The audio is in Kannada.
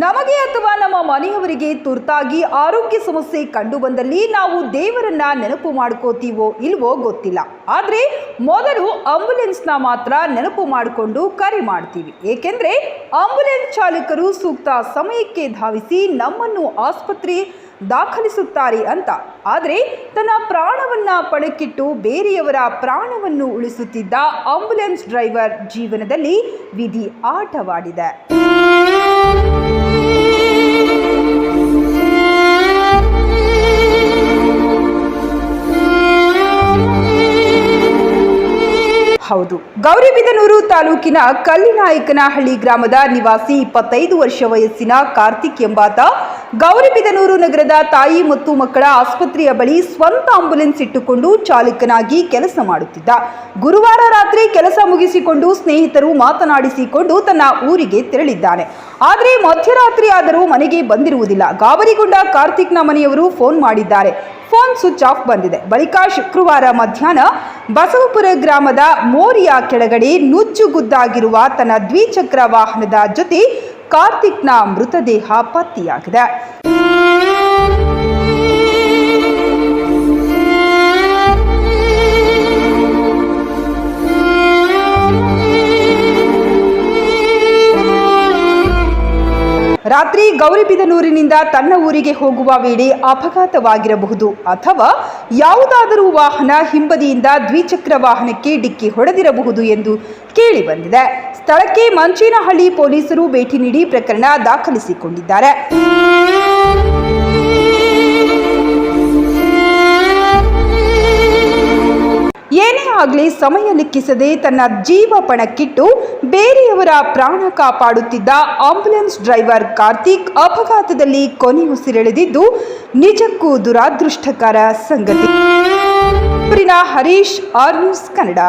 ನಮಗೆ ಅಥವಾ ನಮ್ಮ ಮನೆಯವರಿಗೆ ತುರ್ತಾಗಿ ಆರೋಗ್ಯ ಸಮಸ್ಯೆ ಕಂಡು ಬಂದಲ್ಲಿ ನಾವು ದೇವರನ್ನ ನೆನಪು ಮಾಡ್ಕೋತೀವೋ ಇಲ್ವೋ ಗೊತ್ತಿಲ್ಲ. ಆದರೆ ಮೊದಲು ಆಂಬುಲೆನ್ಸ್ನ ಮಾತ್ರ ನೆನಪು ಮಾಡಿಕೊಂಡು ಕರೆ ಮಾಡ್ತೀವಿ. ಏಕೆಂದರೆ ಆಂಬುಲೆನ್ಸ್ ಚಾಲಕರು ಸೂಕ್ತ ಸಮಯಕ್ಕೆ ಧಾವಿಸಿ ನಮ್ಮನ್ನು ಆಸ್ಪತ್ರೆ ದಾಖಲಿಸುತ್ತಾರೆ ಅಂತ. ಆದರೆ ತನ್ನ ಪ್ರಾಣವನ್ನು ಪಣಕ್ಕಿಟ್ಟು ಬೇರೆಯವರ ಪ್ರಾಣವನ್ನು ಉಳಿಸುತ್ತಿದ್ದ ಆಂಬುಲೆನ್ಸ್ ಡ್ರೈವರ್ ಜೀವನದಲ್ಲಿ ವಿಧಿ ಆಟವಾಡಿದೆ. ಹೌದು. ಗೌರಿಬಿದನೂರು ತಾಲೂಕಿನ ಕಲ್ಲಿನಾಯಕನಹಳ್ಳಿ ಗ್ರಾಮದ ನಿವಾಸಿ ಇಪ್ಪತ್ತೈದು ವರ್ಷ ವಯಸ್ಸಿನ ಕಾರ್ತಿಕ್ ಎಂಬಾತ ಗೌರಿಬಿದನೂರು ನಗರದ ತಾಯಿ ಮತ್ತು ಮಕ್ಕಳ ಆಸ್ಪತ್ರೆಯ ಬಳಿ ಸ್ವಂತ ಆಂಬುಲೆನ್ಸ್ ಇಟ್ಟುಕೊಂಡು ಚಾಲಕನಾಗಿ ಕೆಲಸ ಮಾಡುತ್ತಿದ್ದ. ಗುರುವಾರ ರಾತ್ರಿ ಕೆಲಸ ಮುಗಿಸಿಕೊಂಡು ಸ್ನೇಹಿತರು ಮಾತನಾಡಿಸಿಕೊಂಡು ತನ್ನ ಊರಿಗೆ ತೆರಳಿದ್ದಾನೆ. ಆದರೆ ಮಧ್ಯರಾತ್ರಿ ಆದರೂ ಮನೆಗೆ ಬಂದಿರುವುದಿಲ್ಲ. ಗಾಬರಿಗೊಂಡ ಕಾರ್ತಿಕ್ನ ಮನೆಯವರು ಫೋನ್ ಮಾಡಿದ್ದಾರೆ. ಫೋನ್ ಸ್ವಿಚ್ ಆಫ್ ಬಂದಿದೆ. ಬಳಿಕ ಶುಕ್ರವಾರ ಮಧ್ಯಾಹ್ನ ಬಸವಪುರ ಗ್ರಾಮದ ಮೋರಿಯ ಕೆಳಗಡೆ ನುಚ್ಚುಗುದ್ದಾಗಿರುವ ತನ್ನ ದ್ವಿಚಕ್ರ ವಾಹನದ ಜೊತೆ ಕಾರ್ತಿಕ್ನ ಮೃತದೇಹ ಪತ್ತೆಯಾಗಿದೆ. ರಾತ್ರಿ ಗೌರಿಬಿದನೂರಿನಿಂದ ತನ್ನ ಊರಿಗೆ ಹೋಗುವ ವೇಳೆ ಅಪಘಾತವಾಗಿರಬಹುದು ಅಥವಾ ಯಾವುದಾದರೂ ವಾಹನ ಹಿಂಬದಿಯಿಂದ ದ್ವಿಚಕ್ರ ವಾಹನಕ್ಕೆ ಡಿಕ್ಕಿ ಹೊಡೆದಿರಬಹುದು ಎಂದು ಕೇಳಿಬಂದಿದೆ. ಸ್ಥಳಕ್ಕೆ ಮಂಚೇನಹಳ್ಳಿ ಪೊಲೀಸರು ಭೇಟಿ ನೀಡಿ ಪ್ರಕರಣ ದಾಖಲಿಸಿಕೊಂಡಿದ್ದಾರೆ. ಆಗಲಿ ಸಮಯ ಲೆಕ್ಕಿಸದೆ ತನ್ನ ಜೀವ ಪಣಕ್ಕಿಟ್ಟು ಬೇರೆಯವರ ಪ್ರಾಣ ಕಾಪಾಡುತ್ತಿದ್ದ ಆಂಬ್ಯುಲೆನ್ಸ್ ಡ್ರೈವರ್ ಕಾರ್ತಿಕ್ ಅಪಘಾತದಲ್ಲಿ ಕೊನೆಯುಸಿರೆಳೆದಿದ್ದು ನಿಜಕ್ಕೂ ದುರಾದೃಷ್ಟಕರ ಸಂಗತಿ. Harish, R News Kannada.